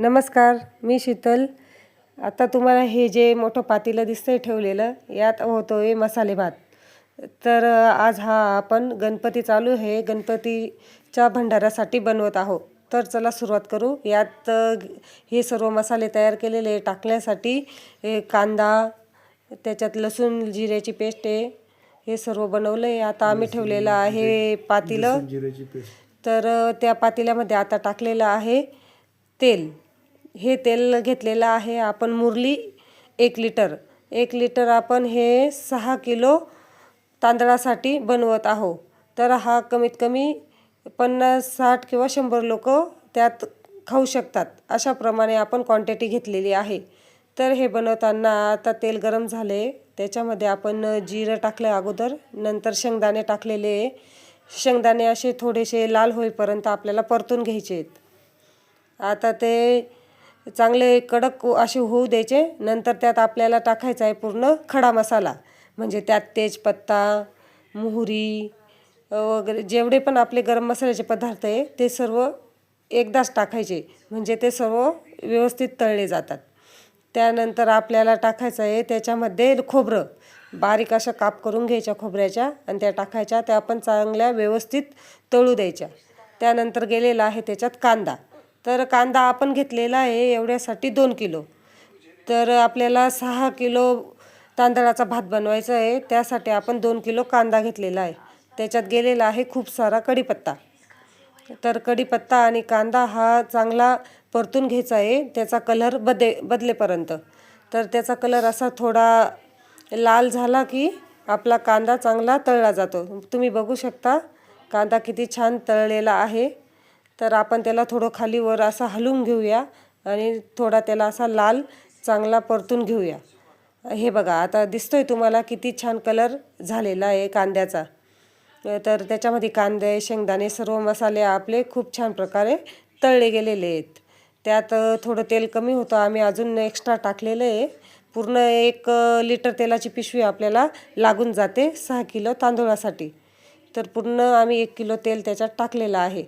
नमस्कार मी शीतल. आता तुम्हाला हे जे मोठं पातेलं दिसतंय ठेवलेलं यात होतो आहे मसाले भात. तर आज हा आपण गणपती चालू आहे. गणपतीच्या भंडाऱ्यासाठी बनवत आहोत. तर चला सुरुवात करू. यात हे सर्व मसाले तयार केलेले टाकण्यासाठी. कांदा त्याच्यात लसूण जिऱ्याची पेस्ट आहे. हे सर्व बनवलं आहे आता आम्ही ठेवलेलं आहे पातेलं. तर त्या पातेल्यामध्ये आता टाकलेलं आहे तेल. हे तेल घेतलेलं आहे आपण मुरली एक लिटर. एक लिटर आपण हे सहा किलो तांदळासाठी बनवत आहो तर हा कमीत कमी पन्नास साठ किंवा शंभर लोक त्यात खाऊ शकतात. अशाप्रमाणे आपण क्वांटिटी घेतलेली आहे. तर हे बनवताना आता तेल गरम झाले. त्याच्यामध्ये आपण जिरं टाकलं अगोदर. नंतर शेंगदाणे टाकलेले. शेंगदाणे असे थोडेसे लाल होईपर्यंत आपल्याला परतून घ्यायचे आहेत. आता ते चांगले कडक असे होऊ द्यायचे. नंतर त्यात आपल्याला टाकायचा आहे पूर्ण खडा मसाला. म्हणजे त्यात तेजपत्ता मोहरी वगैरे जेवढे पण आपले गरम मसाल्याचे पदार्थ आहे ते सर्व एकदाच टाकायचे. म्हणजे ते सर्व व्यवस्थित तळले जातात. त्यानंतर आपल्याला टाकायचं आहे त्याच्यामध्ये खोबरं. बारीक अशा काप करून घ्यायच्या खोबऱ्याच्या आणि त्या टाकायच्या. त्या पण चांगल्या व्यवस्थित तळू द्यायच्या. त्यानंतर गेलेला आहे त्याच्यात कांदा. तर कांदा आपण घेतलेला आहे एवढ्यासाठी दोन किलो. तर आपल्याला सहा किलो तांदळाचा भात बनवायचा आहे. त्यासाठी आपण दोन किलो कांदा घेतलेला आहे. त्याच्यात गेलेला आहे खूप सारा कढीपत्ता. तर कढीपत्ता आणि कांदा हा चांगला परतून घ्यायचा आहे. त्याचा कलर बदे बदलेपर्यंत. तर त्याचा कलर असा थोडा लाल झाला की आपला कांदा चांगला तळला जातो. तुम्ही बघू शकता कांदा किती छान तळलेला आहे. तर आपण त्याला थोडं खाली वर असा हलवून घेऊया आणि थोडा त्याला असा लाल चांगला परतून घेऊया. हे बघा आता दिसतोय तुम्हाला किती छान कलर झालेला आहे कांद्याचा. तर त्याच्यामध्ये कांदे शेंगदाणे सर्व मसाले आपले खूप छान प्रकारे तळले गेलेले आहेत. त्यात थोडं तेल कमी होतं आम्ही अजून एक्स्ट्रा टाकलेलं आहे. पूर्ण एक लिटर तेलाची पिशवी आपल्याला लागून जाते सहा किलो तांदूळासाठी. तर पूर्ण आम्ही एक किलो तेल त्याच्यात टाकलेलं आहे.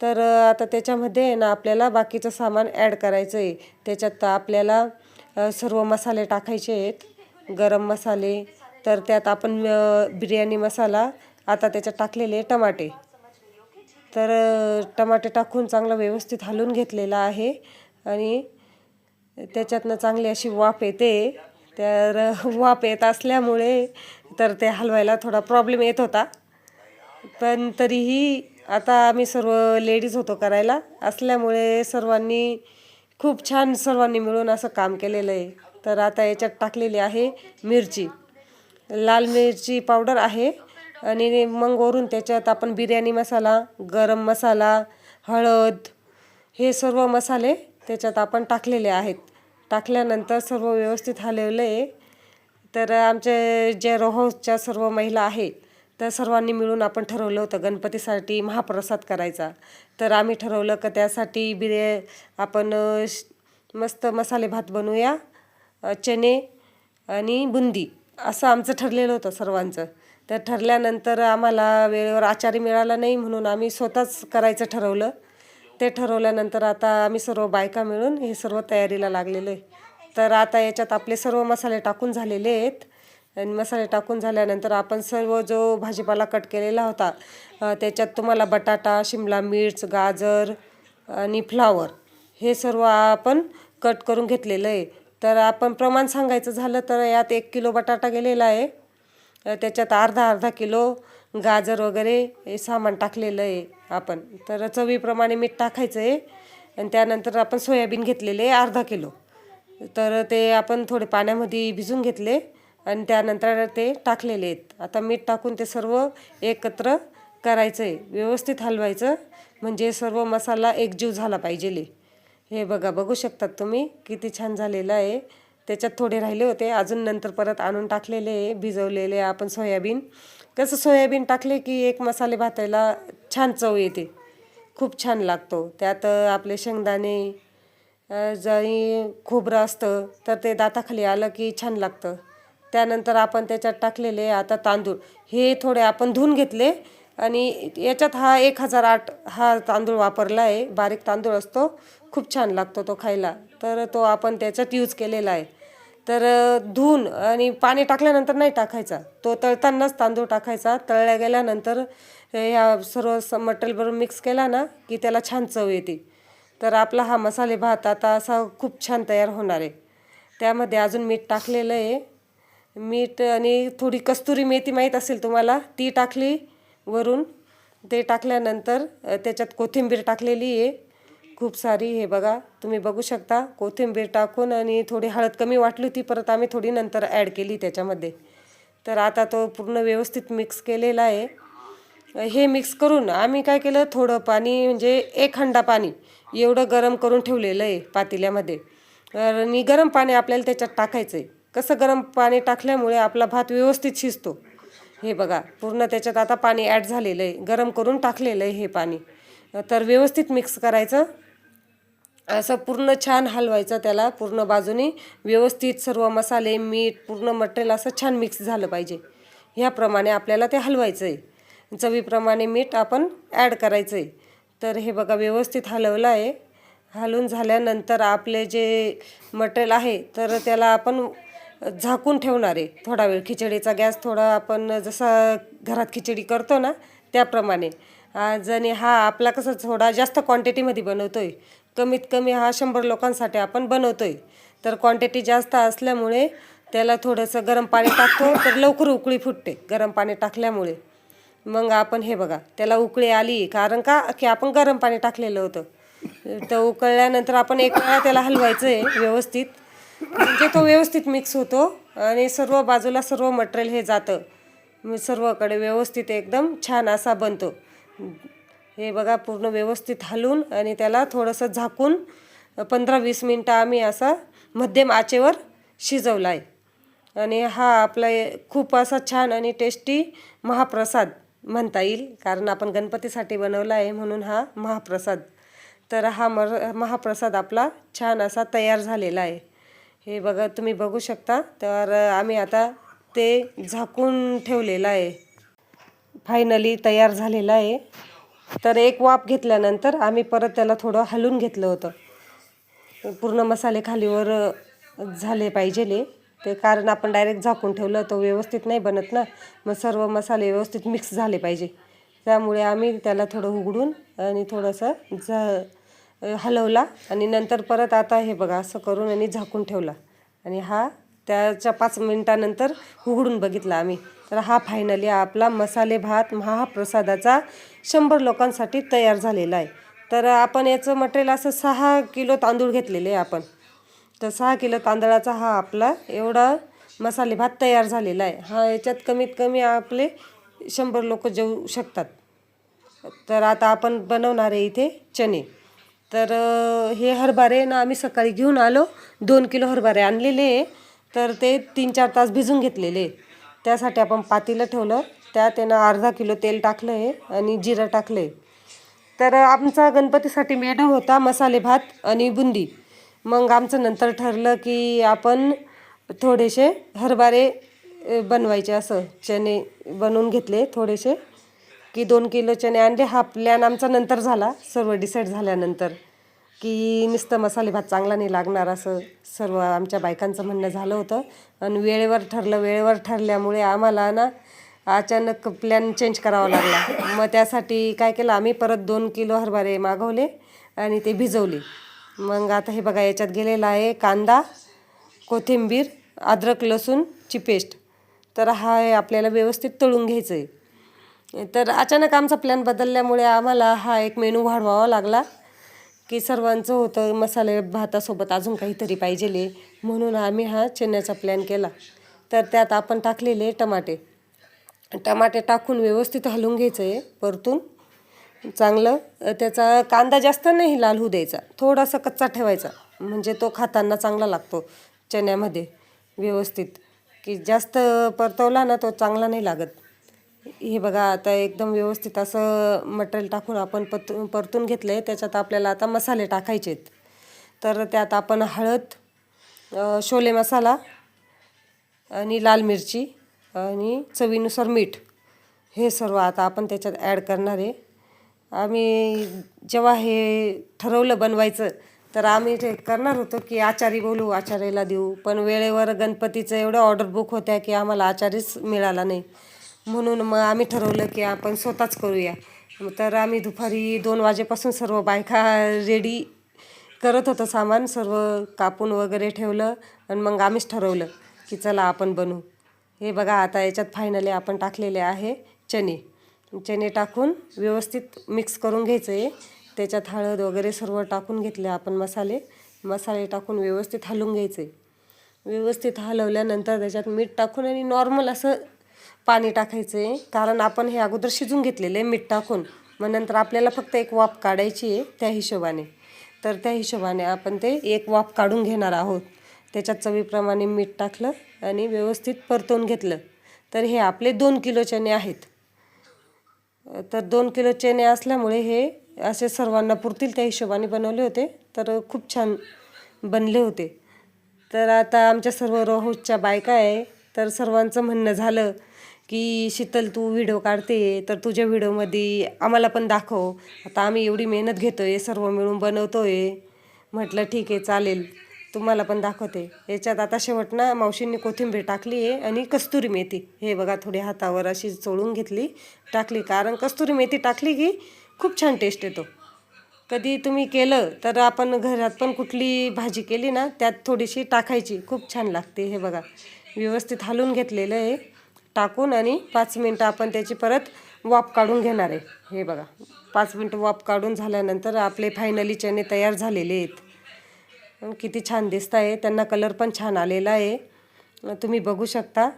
तर आता त्याच्यामध्ये आहे ना आपल्याला बाकीचं सामान ॲड करायचं आहे त्याच्यात आपल्याला सर्व मसाले टाकायचे आहेत. गरम मसाले. तर त्यात आपण बिर्याणी मसाला आता त्याच्यात टाकलेले टमाटे. तर टमाटे टाकून चांगलं व्यवस्थित हलवून घेतलेलं आहे. आणि त्याच्यातनं चांगली अशी वाफ येते. तर वाफ येत असल्यामुळे तर ते हलवायला थोडा प्रॉब्लेम येत होता. पण तरीही आता आम्ही सर्व लेडीज होतो करायला. असल्यामुळे सर्वांनी खूप छान सर्वांनी मिळून असं काम केलेलं आहे. तर आता याच्यात टाकलेली आहे मिरची. लाल मिरची पावडर आहे आणि मग वरून त्याच्यात आपण बिर्याणी मसाला गरम मसाला हळद हे सर्व मसाले त्याच्यात आपण टाकलेले आहेत. टाकल्यानंतर सर्व व्यवस्थित हलवलं आहे तर आमच्या ज्या रोहाऊसच्या सर्व महिला आहेत तर सर्वांनी मिळून आपण ठरवलं होतं गणपतीसाठी महाप्रसाद करायचा. तर आम्ही ठरवलं का त्यासाठी बिर्या आपण श- मस्त मसाले भात बनवूया चणे आणि बुंदी. असं आमचं ठरलेलं होतं सर्वांचं. तर ठरल्यानंतर आम्हाला वेळेवर आचारी मिळाला नाही म्हणून आम्ही स्वतःच करायचं ठरवलं. ते ठरवल्यानंतर आता आम्ही सर्व बायका मिळून हे सर्व तयारीला लागलेलं आहे. तर आता याच्यात आपले सर्व मसाले टाकून झालेले आहेत. आणि मसाले टाकून झाल्यानंतर आपण सर्व जो भाजीपाला कट केलेला होता त्याच्यात तुम्हाला बटाटा शिमला मिर्च गाजर आणि फ्लावर हे सर्व आपण कट करून घेतलेलं आहे. तर आपण प्रमाण सांगायचं झालं तर यात एक किलो बटाटा गेलेला आहे. त्याच्यात अर्धा अर्धा किलो गाजर वगैरे हे सामान टाकलेलं आहे आपण. तर चवीप्रमाणे मीठ टाकायचं आहे आणि त्यानंतर आपण सोयाबीन घेतलेले अर्धा किलो. तर ते आपण थोडे पाण्यामध्ये भिजून घेतले. आणि त्यानंतर ते टाकलेले आहेत. आता मीठ टाकून ते सर्व एकत्र करायचं आहे व्यवस्थित हलवायचं. म्हणजे सर्व मसाला एकजीव झाला पाहिजे. हे बघा बघू शकतात तुम्ही किती छान झालेलं आहे. त्याच्यात थोडे राहिले होते. अजून नंतर परत आणून टाकलेले आहे भिजवलेले आपण सोयाबीन. कसं सोयाबीन टाकले की एक मसाले भातायला छान चव येते. खूप छान लागतो. त्यात आपले शेंगदाणे जरी खोबरं असतं तर ते दाताखाली आलं की छान लागतं. त्यानंतर आपण त्याच्यात टाकलेले आता तांदूळ. हे थोडे आपण धुवून घेतले आणि याच्यात हा एक हजार आठ हा तांदूळ वापरला आहे. बारीक तांदूळ असतो. खूप छान लागतो तो खायला. तर तो आपण त्याच्यात यूज केलेला आहे. तर धुवून आणि पाणी टाकल्यानंतर नाही टाकायचा. तो तळतानाच तांदूळ टाकायचा. तळल्या गेल्यानंतर ह्या सर्व स मटेरियल मिक्स केला ना की त्याला छान चव येते. तर आपला हा मसाले भात आता असा खूप छान तयार होणार आहे. त्यामध्ये अजून मीठ टाकलेलं आहे. मीठ आणि थोडी कस्तुरी मेथी माहीत असेल तुम्हाला ती टाकली वरून. ते टाकल्यानंतर त्याच्यात कोथिंबीर टाकलेली आहे. खूप सारी हे बघा तुम्ही बघू शकता. कोथिंबीर टाकून आणि थोडी हळद कमी वाटली होती परत आम्ही थोडी नंतर ॲड केली त्याच्यामध्ये. तर आता तो पूर्ण व्यवस्थित मिक्स केलेला आहे. हे मिक्स करून आम्ही काय केलं थोडं पाणी म्हणजे एक हंडा पाणी एवढं गरम करून ठेवलेलं आहे पातेल्यामध्ये. आणि गरम पाणी आपल्याला त्याच्यात टाकायचं आहे कसं गरम पाणी टाकल्यामुळे आपला भात व्यवस्थित शिजतो. हे बघा पूर्ण त्याच्यात आता पाणी ॲड झालेलं आहे गरम करून टाकलेलं आहे हे पाणी. तर व्यवस्थित मिक्स करायचं. असं पूर्ण छान हलवायचं त्याला पूर्ण बाजूनी. व्यवस्थित सर्व मसाले मीठ पूर्ण मटेरियल असं छान मिक्स झालं पाहिजे. ह्याप्रमाणे आपल्याला ते हलवायचं आहे चवीप्रमाणे मीठ आपण ॲड करायचं आहे तर हे बघा व्यवस्थित हलवलं आहे हलवून झाल्यानंतर आपले जे मटेरियल आहे तर त्याला आपण झाकून ठेवणार आहे. थोडा वेळ खिचडीचा गॅस थोडा आपण जसा घरात खिचडी करतो ना त्याप्रमाणे. आज आणि हा आपला कसं थोडा जास्त क्वांटिटीमध्ये बनवतो आहे कमीत कमी हा शंभर लोकांसाठी आपण बनवतो आहे तर क्वांटिटी जास्त असल्यामुळे त्याला थोडंसं गरम पाणी टाकतो तर लवकर उकळी फुटते गरम पाणी टाकल्यामुळे. मग आपण हे बघा त्याला उकळी आली कारण का की आपण गरम पाणी टाकलेलं होतं. तर उकळल्यानंतर आपण एक वेळा त्याला हलवायचं आहे व्यवस्थित. म्हणजे तो व्यवस्थित मिक्स होतो आणि सर्व बाजूला सर्व मटेरियल हे जातं. सर्वकडे व्यवस्थित एकदम छान असा बनतो. हे बघा पूर्ण व्यवस्थित हलून आणि त्याला थोडंसं झाकून पंधरा वीस मिनटं आम्ही असा मध्यम आचेवर शिजवला आहे आणि हा आपला खूप असा छान आणि टेस्टी महाप्रसाद म्हणता येईल कारण आपण गणपतीसाठी बनवला आहे म्हणून हा महाप्रसाद. तर हा मर महाप्रसाद आपला छान असा तयार झालेला आहे. हे बघा तुम्ही बघू शकता. तर आम्ही आता ते झाकून ठेवलेलं आहे. फायनली तयार झालेला आहे. तर एक वाफ घेतल्यानंतर आम्ही परत त्याला थोडं हलवून घेतलं होतं. पूर्ण मसाले खालीवर झाले पाहिजेले. ते कारण आपण डायरेक्ट झाकून ठेवलं तर व्यवस्थित नाही बनत ना. मग सर्व मसाले व्यवस्थित मिक्स झाले पाहिजे. त्यामुळे आम्ही त्याला थोडं उघडून आणि थोडंसं झा हलवला आणि नंतर परत आता हे बघा असं करून आणि झाकून ठेवला. आणि हा त्याच्या पाच मिनटानंतर उघडून बघितला आम्ही. तर हा फायनली आपला मसाले भात महाप्रसादाचा शंभर लोकांसाठी तयार झालेला आहे. तर आपण याचं मटेरियल असं सहा किलो तांदूळ घेतलेले आहे आपण. तर सहा किलो तांदळाचा हा आपला एवढा मसाले भात तयार झालेला आहे. हा याच्यात कमीत कमी आपले शंभर लोक जेवू शकतात. तर आता आपण बनवणार आहे इथे चणे. तर हे हरभरे ना आम्ही सकाळी घेऊन आलो. दोन किलो हरभरे आणलेले तर ते तीन चार तास भिजून घेतलेले त्यासाठी आपण पातीला ठेवलं. त्यात त्यानं अर्धा किलो तेल टाकलं आहे आणि जिरं टाकलं आहे. तर आमचा गणपतीसाठी मेढा होता मसाले भात आणि बुंदी. मग आमचं नंतर ठरलं की आपण थोडेसे हरभरे बनवायचे असं. चणे बनवून घेतले थोडेसे. की दोन किलो चणे आणले. हा प्लॅन आमचा नंतर झाला. सर्व डिसाईड झाल्यानंतर की नुसतं मसाले भात चांगला नाही लागणार असं सर्व आमच्या बायकांचं म्हणणं झालं होतं. आणि वेळेवर ठरलं. वेळेवर ठरल्यामुळे आम्हाला ना अचानक प्लॅन चेंज करावा लागला. मग त्यासाठी काय केलं? आम्ही परत दोन किलो हरभरे मागवले आणि ते भिजवले. मग आता हे बघा याच्यात गेलेला आहे कांदा कोथिंबीर अद्रक लसूणची पेस्ट तर हा आपल्याला व्यवस्थित तळून घ्यायचं आहे तर अचानक आमचा प्लॅन बदलल्यामुळे आम्हाला हा एक मेनू वाढवावा लागला की सर्वांचं होतं मसाले भातासोबत अजून काहीतरी पाहिजेले. म्हणून आम्ही हा चण्याचा प्लॅन केला. तर त्यात आपण टाकलेले टमाटे. टमाटे टाकून व्यवस्थित हलवून घ्यायचं आहे परतून. चांगलं. त्याचा कांदा जास्त नाही लाल होऊ द्यायचा. थोडासा कच्चा ठेवायचा. म्हणजे तो खाताना चांगला लागतो चण्यामध्ये. व्यवस्थित. की जास्त परतवला ना तो चांगला नाही लागत. हे बघा आता एकदम व्यवस्थित असं मटेरियल टाकून आपण पत परतून घेतलं आहे त्याच्यात आपल्याला आता मसाले टाकायचे आहेत तर त्यात आपण हळद शोले मसाला आणि लाल मिरची आणि चवीनुसार मीठ. हे सर्व आता आपण त्याच्यात ॲड करणार आहे. आम्ही जेव्हा हे ठरवलं बनवायचं तर आम्ही ते करणार होतो की आचारी बोलू आचार्याला देऊ. पण वेळेवर गणपतीचं एवढं ऑर्डर बुक होत्या की आम्हाला आचारीच मिळाला नाही. म्हणून मग आम्ही ठरवलं की आपण स्वतःच करूया. तर आम्ही दुपारी दोन वाजेपासून सर्व बायका रेडी करत होतं सामान सर्व कापून वगैरे ठेवलं आणि मग आम्हीच ठरवलं की चला आपण बनवू. हे बघा आता याच्यात फायनली आपण टाकलेले आहे चणे. चणे टाकून व्यवस्थित मिक्स करून घ्यायचं आहे त्याच्यात हळद वगैरे सर्व टाकून घेतले आपण मसाले. मसाले टाकून व्यवस्थित हलवून घ्यायचे व्यवस्थित हलवल्यानंतर त्याच्यात मीठ टाकून आणि नॉर्मल असं पाणी टाकायचं. आहे कारण आपण हे अगोदर शिजून घेतलेलं आहे मीठ टाकून. मग नंतर आपल्याला फक्त एक वाफ काढायची आहे त्या हिशोबाने. तर त्या हिशोबाने आपण ते एक वाफ काढून घेणार आहोत. त्याच्यात चवीप्रमाणे मीठ टाकलं आणि व्यवस्थित परतवून घेतलं. तर हे आपले दोन किलो चणे आहेत. तर दोन किलो चणे असल्यामुळे हे असे सर्वांना पुरतील त्या हिशोबाने बनवले होते. तर खूप छान बनले होते. तर आता आमच्या सर्व रोहोजच्या बायका आहे. तर सर्वांचं म्हणणं झालं की शीतल तू व्हिडिओ काढते तर तुझ्या व्हिडिओमध्ये आम्हाला पण दाखव. आता आम्ही एवढी मेहनत घेतो आहे सर्व मिळून बनवतो आहे म्हटलं ठीक आहे चालेल. तुम्हाला पण दाखवते. याच्यात आता शेवट ना मावशींनी कोथिंबीर टाकली आहे आणि कस्तुरी मेथी. हे बघा थोडी हातावर अशी चोळून घेतली टाकली. कारण कस्तुरी मेथी टाकली की खूप छान टेस्ट येतो. कधी तुम्ही केलं तर आपण घरात पण कुठली भाजी केली ना त्यात थोडीशी टाकायची. खूप छान लागते हे बघा. व्यवस्थित हलवून घेतलेलं आहे. टाकून आणि पाच मिनटं आपण त्याची परत वाफ काढून घेणार आहे. हे बघा पाच मिनटं वाफ काढून झाल्यानंतर आपले फायनली चणे तयार झालेले आहेत. किती छान दिसत आहे. त्यांना कलर पण छान आलेला आहे. तुम्ही बघू शकता.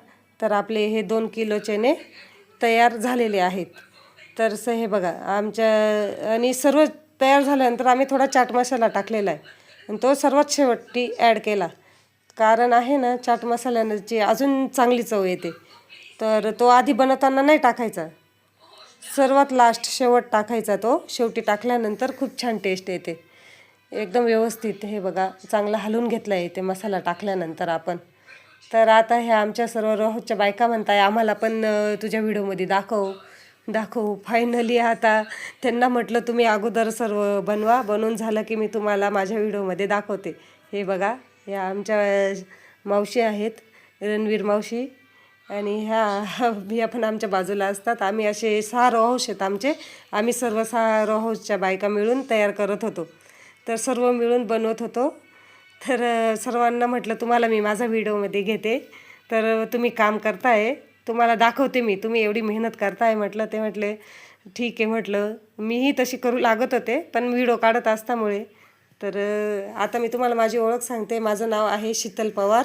तर आपले हे दोन किलो चणे तयार झालेले आहेत. तर असं हे बघा आमच्या आणि सर्व तयार झाल्यानंतर आम्ही थोडा चाट मसाला टाकलेला आहे. आणि तो सर्वात शेवटी ॲड केला. कारण आहे ना चाट मसाल्याची अजून चांगली चव येते. तर तो आधी बनवताना नाही टाकायचा. सर्वात लास्ट शेवट टाकायचा तो. शेवटी टाकल्यानंतर खूप छान टेस्ट येते. एकदम व्यवस्थित हे बघा चांगलं हलवून घेतलं आहे ते मसाला टाकल्यानंतर आपण. तर आता ह्या आमच्या सर्व रोहच्या बायका म्हणताय आम्हाला पण तुझ्या व्हिडिओमध्ये दाखव दाखवू. फायनली आता त्यांना म्हटलं तुम्ही अगोदर सर्व बनवा. बनवून झालं की मी तुम्हाला माझ्या व्हिडिओमध्ये दाखवते. हे बघा या आमच्या मावशी आहेत रणवीर मावशी. आणि ह्या बिया पण आमच्या बाजूला असतात. आम्ही असे सहा रोहौश आहेत आमचे. आम्ही सर्व सहा रोहौसच्या बायका मिळून तयार करत होतो. तर सर्व मिळून बनवत होतो. तर सर्वांना म्हटलं तुम्हाला मी माझा व्हिडिओमध्ये घेते. तर तुम्ही काम करताय. तुम्हाला दाखवते मी. तुम्ही एवढी मेहनत करताय. म्हटलं ते म्हटले ठीक आहे. म्हटलं मीही तशी करू लागत होते पण व्हिडिओ काढत असल्यामुळे तर आता मी तुम्हाला माझी ओळख सांगते. माझं नाव आहे शीतल पवार.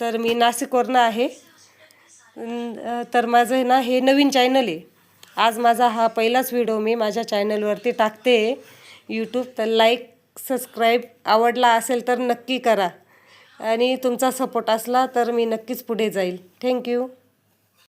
तर मी नाशिकवरनं आहे. तर माझं आहे ना हे नवीन चॅनल आहे. आज माझा हा पहिलाच व्हिडिओ मी माझ्या चॅनलवरती टाकते. यूट्यूब तर लाईक सबस्क्राईब आवडला असेल तर नक्की करा. आणि तुमचा सपोर्ट असला तर मी नक्कीच पुढे जाईल. थँक्यू